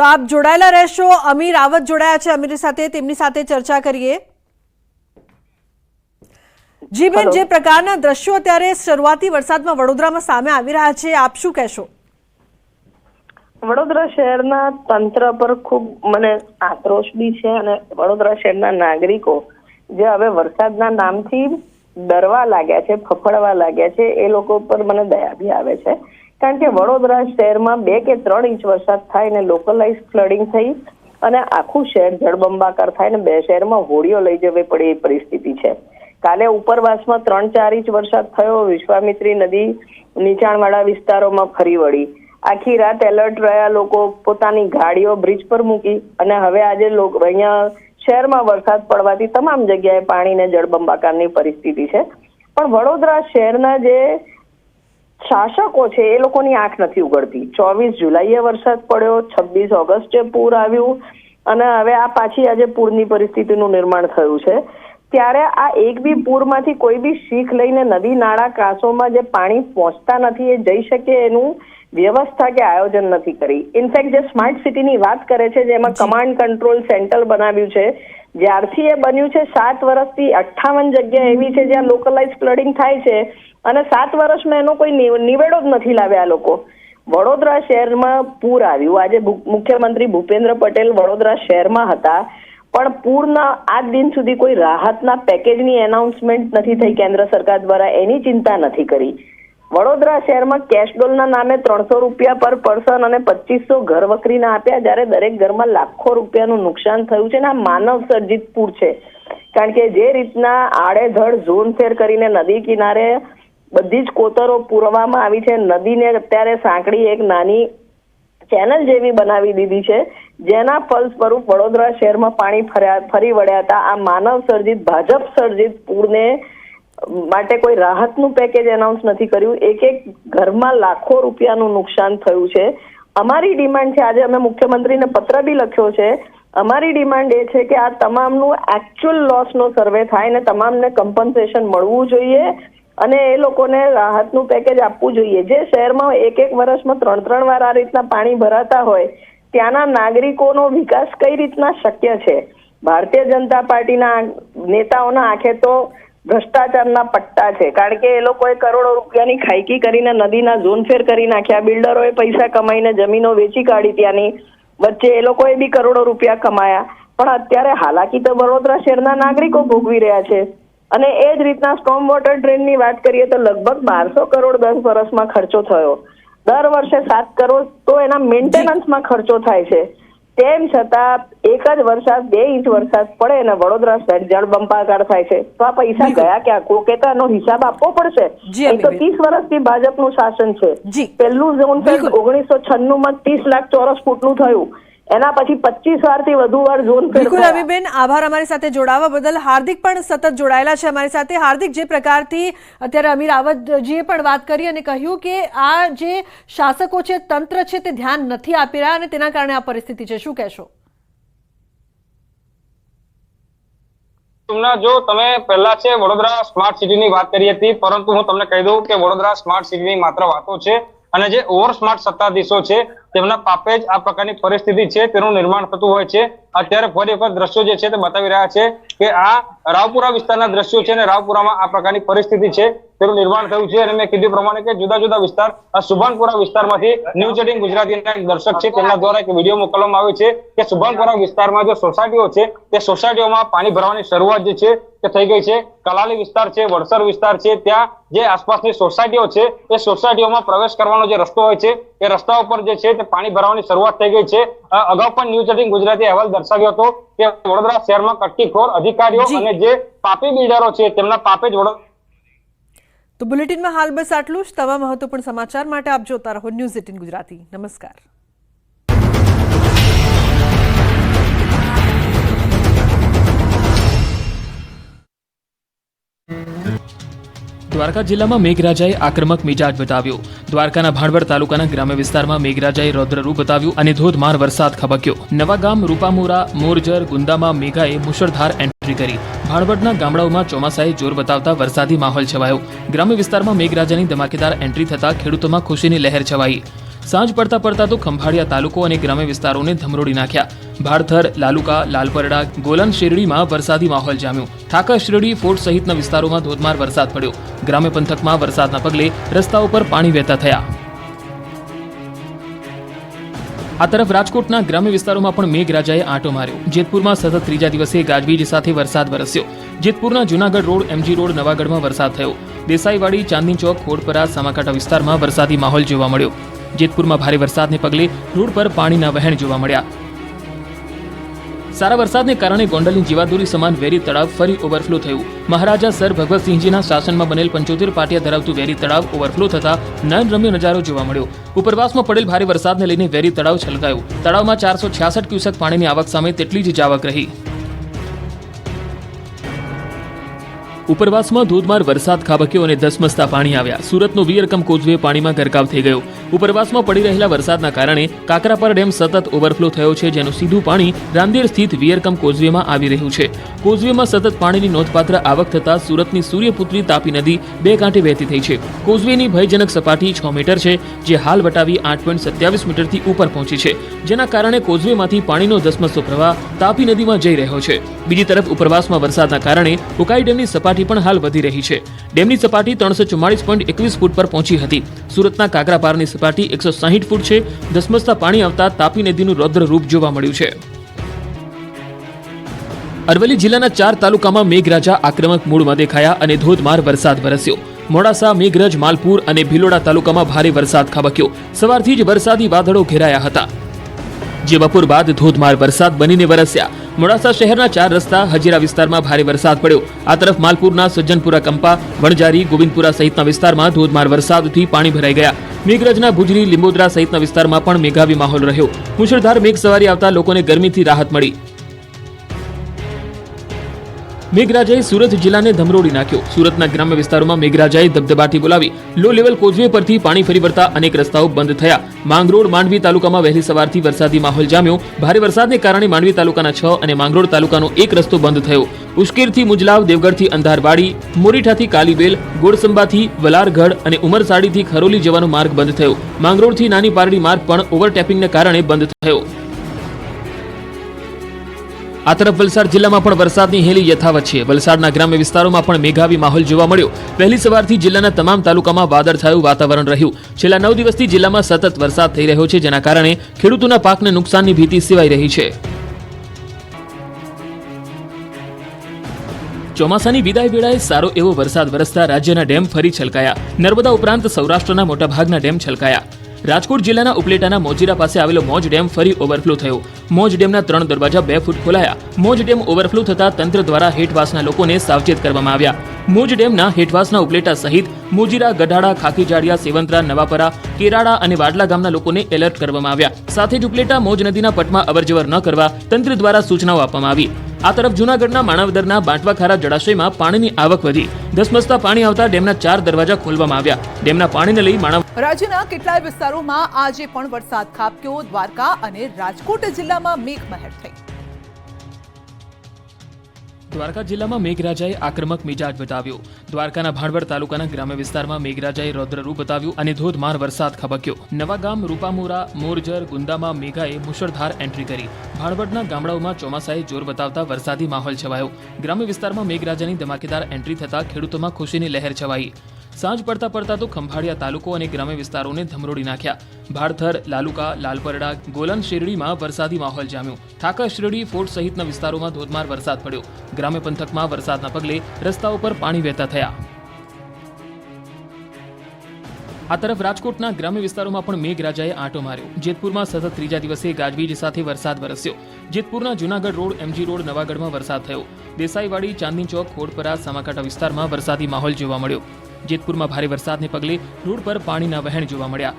તો આપ જોડાયેલા રહેશો. અમીર રાવત જોડાયા છે. અમીર સાથે તેમની સાથે ચર્ચા કરીએ. જી બેન જે પ્રકારના દ્રશ્યો અત્યારે શરૂઆતી વરસાદમાં વડોદરામાં સામે આવી રહ્યા છે આપ શું કહેશો? વડોદરા શહેરના તંત્ર પર ખૂબ મને આક્રોશ બી છે અને વડોદરા શહેરના નાગરિકો જે હવે વરસાદના નામથી ડરવા લાગ્યા છે ફફડવા લાગ્યા છે એ લોકો પર મને દયા બી આવે છે. કારણ કે વડોદરા શહેરમાં બે કે ત્રણ ઇંચ વરસાદ થાય ને લોકલાઇઝ ફ્લડિંગ થઈ અને આખું શહેર જળબંબાકાર થાય ને બે શહેરમાં હોડીઓ લઈ જવી પડે એ પરિસ્થિતિ છે. કાલે ઉપરવાસમાં ત્રણ ચાર ઇંચ વરસાદ થયો, વિશ્વામિત્રી નદી નીચાણવાળા વિસ્તારોમાં ફરી વળી. આખી રાત એલર્ટ રહ્યા લોકો, પોતાની ગાડીઓ બ્રિજ પર મૂકી અને હવે આજે લોકો, અહીંયા શહેરમાં વરસાદ પડવાથી તમામ જગ્યાએ પાણીને જળબંબાકારની પરિસ્થિતિ છે. પણ વડોદરા શહેરના જે શાસકો છે એ લોકોની આંખ નથી ઉગડતી. ચોવીસ જુલાઈએ વરસાદ પડ્યો છવ્વીસ ઓગસ્ટે પૂર આવ્યું અને હવે આ પાછી આજે પૂરની પરિસ્થિતિનું નિર્માણ થયું છે. ત્યારે આ એક બી પૂરમાંથી કોઈ બી શીખ લઈને નદી નાળા કાંસોમાં જે પાણી પહોંચતા નથી એ જઈ શકે એનું વ્યવસ્થા કે આયોજન નથી કરી. ઇનફેક્ટ જે સ્માર્ટ સિટીની વાત કરે છે જેમાં કમાન્ડ કંટ્રોલ સેન્ટર બનાવ્યું છે જ્યારથી એ બન્યું છે સાત વર્ષથી અઠ્ઠાવન જગ્યા એવી છે જ્યાં લોકલાઇઝ ફ્લડિંગ થાય છે અને સાત વર્ષમાં એનો કોઈ નિવેડો જ નથી લાવ્યા આ લોકો. વડોદરા શહેરમાં પૂર આવ્યું. આજે મુખ્યમંત્રી ભૂપેન્દ્ર પટેલ વડોદરા શહેરમાં હતા, પણ પૂરના આજ દિન સુધી કોઈ રાહતના પેકેજની એનાઉન્સમેન્ટ નથી થઈ કેન્દ્ર સરકાર દ્વારા, એની ચિંતા નથી કરી. વડોદરા શહેરમાં કેશડોલના નામે ત્રણસો રૂપિયા પર પર્સન અને પચીસો ઘર વકરીના આપ્યા, જ્યારે દરેક ઘરમાં લાખો રૂપિયાનું નુકસાન થયું છે ને આ માનવ સર્જિત પૂર છે. કારણ કે જે રીતના આડેધડ ઝોન ફેર કરીને નદી કિનારે બધી જ કોતરો પૂરવામાં આવી છે. નદીને અત્યારે સાંકડી એક નાની ચેનલ જેવી બનાવી દીધી છે, જેના ફલસ્વરૂપ વડોદરા શહેરમાં પાણી ફર્યા, ફરી વળ્યા હતા. આ માનવ સર્જિત, ભાજપ સર્જિત પૂરને માટે કોઈ રાહતનું પેકેજ એનાઉન્સ નથી કર્યું. એક એક ઘરમાં લાખો રૂપિયાનું નુકસાન થયું છે. અમારી ડિમાન્ડ છે, આજે અમે મુખ્યમંત્રીને પત્ર બી લખ્યો છે, અમારી ડિમાન્ડ એ છે કે આ તમામનું એકચ્યુઅલ લોસનો સર્વે થાય ને તમામને કમ્પન્સેશન મળવું જોઈએ. અને એ લોકોને રાહતનું પેકેજ આપવું જોઈએ. જે શહેરમાં એક એક વર્ષમાં ત્રણ ત્રણ વાર આ રીતના પાણી ભરાતા હોય, ત્યાંના નાગરિકોનો વિકાસ કઈ રીતના શક્ય છે? ભારતીય જનતા પાર્ટીના નેતાઓના આંખે તો ભ્રષ્ટાચારના પટ્ટા છે. કારણ કે એ લોકોએ કરોડો રૂપિયાની ખાઈકી કરીને નદીના ઝોનફેર કરી નાખ્યા. બિલ્ડરોએ પૈસા કમાઈને જમીનો વેચી કાઢી ત્યાંની. વચ્ચે એ લોકોએ બી કરોડો રૂપિયા કમાયા. પણ અત્યારે હાલાકી તો વડોદરા શહેરના નાગરિકો ભોગવી રહ્યા છે. અને એ જ રીતના સ્ટોમ વોટર ડ્રેનની વાત કરીએ તો લગભગ બારસો કરોડ દસ વર્ષમાં ખર્ચો થયો. દર વર્ષે સાત કરોડ તો એના મેન્ટેનન્સમાં ખર્ચો થાય છે. તેમ છતાં એક જ વરસાદ બે ઇંચ વરસાદ પડે અને વડોદરા સાઈડ જળ બંપાકાર થાય છે. તો આ પૈસા ગયા ક્યાં? કોકેતા નો હિસાબ આપવો પડશે? તો. ત્રીસ વર્ષથી ભાજપનું શાસન છે. પહેલું ઝોન ઓગણીસો છન્નું માં ત્રીસ લાખ ચોરસ ફૂટનું થયું. એના પછી પચીસ વારથી વધુ વાર ઝોન બિલકુલ. અમીબેન આભાર અમારી સાથે જોડાવા બદલ. હાર્દિક પણ સતત જોડાયેલા છે અમારી સાથે. હાર્દિક જે પ્રકારથી અત્યારે અમીર રાવતજીએ પણ વાત કરી અને કહ્યું કે આ જે શાસકો છે તંત્ર છે તે ધ્યાન નથી આપી રહ્યા અને તેના કારણે આ પરિસ્થિતિ છે. શું કહેશો? તમને જો તમે પહેલા છે વડોદરા સ્માર્ટ સિટીની વાત કરી હતી પરંતુ હું તમને કહી દઉં કે વડોદરા સ્માર્ટ સિટીની માત્ર વાતો છે અને જે ઓવર સ્માર્ટ સત્તાધીશો છે તેમના પાપે જ આ પ્રકારની પરિસ્થિતિ છે, તેનું નિર્માણ થતું હોય છે. અત્યારે ફરી વખત દ્રશ્યો જે છે તે બતાવી રહ્યા છે કે આ રાવપુરા વિસ્તારના દ્રશ્યો છે અને રાવપુરામાં આ પ્રકારની પરિસ્થિતિ છે, તેનું નિર્માણ થયું છે. અને મેં કીધું પ્રમાણે કે જુદા જુદા વિસ્તાર સુભાનપુરા વિસ્તારમાંથી ન્યૂઝ એટીન ગુજરાતીના એક દર્શક છે, તેમના દ્વારા એક વીડિયો મોકલવામાં આવ્યો છે કે સુભાનપુરા વિસ્તારમાં જે સોસાયટીઓ છે, તે સોસાયટીઓમાં પાણી ભરવાની શરૂઆત જે છે તે થઈ ગઈ છે. કલાલી વિસ્તાર છે, વડસર વિસ્તાર છે, ત્યાં જે આસપાસની સોસાયટીઓ છે, એ સોસાયટીઓમાં પ્રવેશ કરવાનો જે રસ્તો હોય છે એ રસ્તા ઉપર જે છે તે પાણી ભરાવાની શરૂઆત થઈ ગઈ છે. અગાઉ પણ ન્યૂઝ એટીન ગુજરાતી અહેવાલ દર્શાવ્યો હતો કે વડોદરા શહેરમાં કટ્ટીખોર અધિકારીઓ અને જે પાપી બિલ્ડરો છે તેમના પાપે જ વડોદરા તો બુલેટિનમાં હાલ બસ આટલું જ. તમામ મહત્વપૂર્ણ સમાચાર માટે આપ જોતા રહો ન્યૂઝ એટીન ગુજરાતી. નમસ્કાર. દ્વારકા જિલ્લામાં મેઘરાજાએ આક્રમક મિજાજ બતાવ્યો. દ્વારકાના ભાણવડ તાલુકાના ગ્રામ્ય વિસ્તારમાં મેઘરાજાએ રૌદ્રરૂપ બતાવ્યું અને ધોધમાર વરસાદ ખબક્યો. નવાગામ રૂપામુરા, મોરજર, ગુંદામાં મેઘાએ મુશળધાર એન્ટ્રી કરી. ભાણવડના ગામડાઓમાં ચોમાસાએ જોર બતાવતા વરસાદી માહોલ છવાયો. ગ્રામ્ય વિસ્તારમાં મેઘરાજાની ધમાકેદાર એન્ટ્રી થતા ખેડૂતોમાં ખુશીની લહેર છવાઈ. સાંજ પડતા પડતા તો ખંભાળિયા તાલુકો અને ગ્રામ્ય વિસ્તારોને ધમરોડી નાખ્યા. ભાડથર લાલુકા, લાલપરડા, ગોલન શેરડીમાં વરસાદી માહોલ જામ્યો. ઠાકર શેરડી, ફોર્ટ સહિતના વિસ્તારોમાં ધોધમાર વરસાદ પડ્યો. ગ્રામ્ય પંથકમાં વરસાદના પગલે રસ્તાઓ પર પાણી વહેતા થયા. આ તરફ રાજકોટના ગ્રામ્ય વિસ્તારોમાં પણ મેઘરાજાએ આંટો માર્યો. જેતપુરમાં સતત ત્રીજા દિવસે ગાજવીજ સાથે વરસાદ વરસ્યો. જેતપુરના જૂનાગઢ રોડ, એમજી રોડ, નવાગઢમાં વરસાદ થયો. દેસાઈવાડી, ચાંદની ચોક, ખોડપરા, સામાકાંઠા વિસ્તારમાં વરસાદી માહોલ જોવા મળ્યો. જેતપુરમાં ભારે વરસાદને પગલે રોડ પર પાણીના વહેણ જોવા મળ્યા. સારા વરસાદને કારણે ગોંડલની જીવાદોરી સમાન વેરી તળાવ ફરી ઓવરફ્લો થયું. મહારાજા સર ભગવતસિંહજીના શાસનમાં બનેલ પંચોતેર પાટિયા ધરાવતું વેરી તળાવ ઓવરફ્લો થતા નયનરમ્ય નજારો જોવા મળ્યો. ઉપરવાસમાં પડેલ ભારે વરસાદને લઈને વેરી તળાવ છલકાયું. તળાવમાં ચારસો છ્યાસઠ ક્યુસેક પાણીની આવક સામે તેટલી જ જાવક રહી. ઉપરવાસમાં ધોધમાર વરસાદ, ખાબક્યો અને ધસમસતા પાણી આવ્યા. સુરતનો વીરકમ કોઝવે પાણીમાં ગરકાવ થઈ ગયો. ઉપરવાસમાં પડી રહેલા વરસાદના કારણે કાકરાપર ડેમ સતત ઓવરફ્લો થયો છે, જેનું સીધું પાણી રાંદેર સ્થિત વિયરકમ કોઝવેમાં આવી રહ્યું છે. કોઝવેમાં સતત પાણીની નોંધપાત્ર આવક થતા સુરતની સૂર્યપુત્રી તાપી નદી બે કાંઠે વહેતી થઈ છે. કોઝવેની ભયજનક સપાટી છ મીટર છે, જે હાલ વટાવી આઠ પોઈન્ટ સત્યાવીસ મીટરથી ઉપર પહોંચી છે. જેના કારણે કોઝવેમાંથી પાણીનો ધસમસતો પ્રવાહ તાપી નદીમાં જઈ રહ્યો છે. બીજી તરફ ઉપરવાસમાં વરસાદના કારણે ઉકાઈ ડેમની સપાટી પણ હાલ વધી રહી છે. ડેમની સપાટી ત્રણસો ચુમ્માળીસ પોઈન્ટ એકવીસ ફૂટ પર પહોંચી હતી. સુરતના કાગરાપારની સપાટી એકસો સાહીઠ ફૂટ છે. ધસમસતા પાણી આવતા તાપી નદીનું રૌદ્ર રૂપ જોવા મળ્યું છે. અરવલ્લી જિલ્લાના ચાર તાલુકામાં મેઘરાજા આક્રમક મૂળમાં દેખાયા અને ધોધમાર વરસાદ વરસ્યો. મોડાસા, મેઘરજ, માલપુર અને ભિલોડા તાલુકામાં ભારે વરસાદ ખાબક્યો. સવારથી જ વરસાદી વાદળો ઘેરાયા હતા. જે બપોર બાદ ધોધમાર વરસાદ બનીને વરસ્યા. મોડાસા શહેરના ચાર રસ્તા હજીરા વિસ્તારમાં ભારે વરસાદ પડ્યો. આ તરફ માલપુરના, સજ્જનપુરા, કંપા વણજારી ગોવિંદપુરા સહિતના વિસ્તારમાં ધોધમાર વરસાદથી પાણી ભરાઈ ગયા. મેઘરજના ભુજરી લીંબોદરા સહિતના વિસ્તારમાં પણ મેઘાવી માહોલ રહ્યો. મુશળધાર મેઘ સવારી આવતા લોકોને ગરમીથી રાહત મળી. મેઘરાજાએ સુરત જિલ્લાને ધમરોડી નાખ્યો. સુરતના ગ્રામ્ય વિસ્તારોમાં મેઘરાજાએ ધબધબાટી બોલાવી. લો લેવલ કોઝવે પરથી પાણી ફરી વળતા અનેક રસ્તાઓ બંધ થયા. માંગરોળ, માંડવી તાલુકામાં વહેલી સવારથી વરસાદી માહોલ જામ્યો. ભારે વરસાદને કારણે માંડવી તાલુકાના છ અને માંગરોળ તાલુકાનો એક રસ્તો બંધ થયો. ઉશ્કેરથી મુજલાવ, દેવગઢથી અંધારવાડી, મોરીઠાથી કાલીબેલ ગોળસંબાથી વલારગઢ અને ઉમરસાડીથી ખરોલી જવાનો માર્ગ બંધ થયો. માંગરોળથી નાની પારડી માર્ગ પણ ઓવરટેપિંગને કારણે બંધ થયો. આ તરફ વલસાડ જિલ્લામાં પણ વરસાદની હેલી યથાવત છે. વલસાડના ગ્રામ્ય વિસ્તારોમાં પણ મેઘાવી માહોલ જોવા મળ્યો. વહેલી સવારથી જિલ્લાના તમામ તાલુકામાં વાદળછાયું વાતાવરણ રહ્યું. છેલ્લા નવ દિવસથી જિલ્લામાં સતત વરસાદ થઈ રહ્યો છે, જેના કારણે ખેડૂતોના પાકને નુકસાનની ભીતિ સેવાઈ રહી છે. ચોમાસાની વિદાય વેળાએ સારો એવો વરસાદ વરસતા રાજ્યના ડેમ ફરી છલકાયા. નર્મદા ઉપરાંત સૌરાષ્ટ્રના મોટાભાગના ડેમ છલકાયા. રાજકોટ જિલ્લાના ઉપલેટાના મોજીરા પાસે આવેલો મોજ ડેમ ફરી ઓવરફ્લો થયો. મોજ ડેમના ત્રણ દરવાજા બે ફૂટ ખોલાયા. મોજ ડેમ ઓવરફ્લો થતા તંત્ર દ્વારા હેઠવાસના લોકોને સાવચેત કરવામાં આવ્યા. મોજ ડેમના હેઠવાસના ઉપલેટા સહિત મોજીરા ગઢાડા ખાખીજાડિયા સેવંતરા, નવાપરા કેરાડા અને વાડલા ગામના લોકોને એલર્ટ કરવામાં આવ્યા. સાથે જ ઉપલેટા મોજ નદીના પટમાં અવરજવર ન કરવા તંત્ર દ્વારા સૂચનાઓ આપવામાં આવી. આ તરફ જૂનાગઢના માણાવદરના બાંટવાખારા જળાશયમાં પાણીની આવક વધી. ધસમસતા પાણી આવતા ડેમના ચાર દરવાજા ખોલવામાં આવ્યા. ડેમના પાણીને લઈ માણાવ રાજ્યના કેટલાય વિસ્તારોમાં આજે પણ વરસાદ ખાબક્યો, દ્વારકા અને રાજકોટ જિલ્લામાં મેઘમહેર થઈ. દ્વારકા જિલ્લામાં મેઘરાજાએ આક્રમક મિજાજ બતાવ્યો. દ્વારકાના ભાણવડ તાલુકાના ગ્રામ્ય વિસ્તારમાં મેઘરાજાએ રૌદ્રરૂપ બતાવ્યું અને ધોધમાર વરસાદ ખબક્યો. નવાગામ રૂપામુરા, મોરજર, ગુંદામાં મેઘાએ મુશળધાર એન્ટ્રી કરી. ભાણવડના ગામડાઓમાં ચોમાસાએ જોર બતાવતા વરસાદી માહોલ છવાયો. ગ્રામ્ય વિસ્તારમાં મેઘરાજાની ધમાકેદાર એન્ટ્રી થતા ખેડૂતોમાં ખુશીની લહેર છવાઈ. સાંજ પડતા પડતા તો ખંભાળિયા તાલુકો અને ગ્રામ્ય વિસ્તારોને ધમરોડી નાખ્યા. ભારથર લાલુકા, લાલપરડા, ગોલન શેરડીમાં વરસાદી માહોલ જામ્યો. ઠાકર શેરડી ફોર્ટ સહિતના વિસ્તારોમાં ધોધમાર વરસાદ પડ્યો. ગ્રામ્ય પંથકમાં વરસાદના પગલે રસ્તાઓ પર પાણી વહેતા થયા. આ તરફ રાજકોટના ગ્રામ્ય વિસ્તારોમાં પણ મેઘરાજાએ આંટો માર્યો. જેતપુરમાં સતત ત્રીજા દિવસે ગાજવીજ સાથે વરસાદ વરસ્યો. જેતપુરના જૂનાગઢ રોડ, એમજી રોડ, નવાગઢમાં વરસાદ થયો. દેસાઈવાડી, ચાંદની ચોક, ખોડપરા, સામાકાંઠા વિસ્તારમાં વરસાદી માહોલ જોવા મળ્યો. જેતપુરમાં ભારે વરસાદને પગલે રોડ પર પાણીના વહેણ જોવા મળ્યા.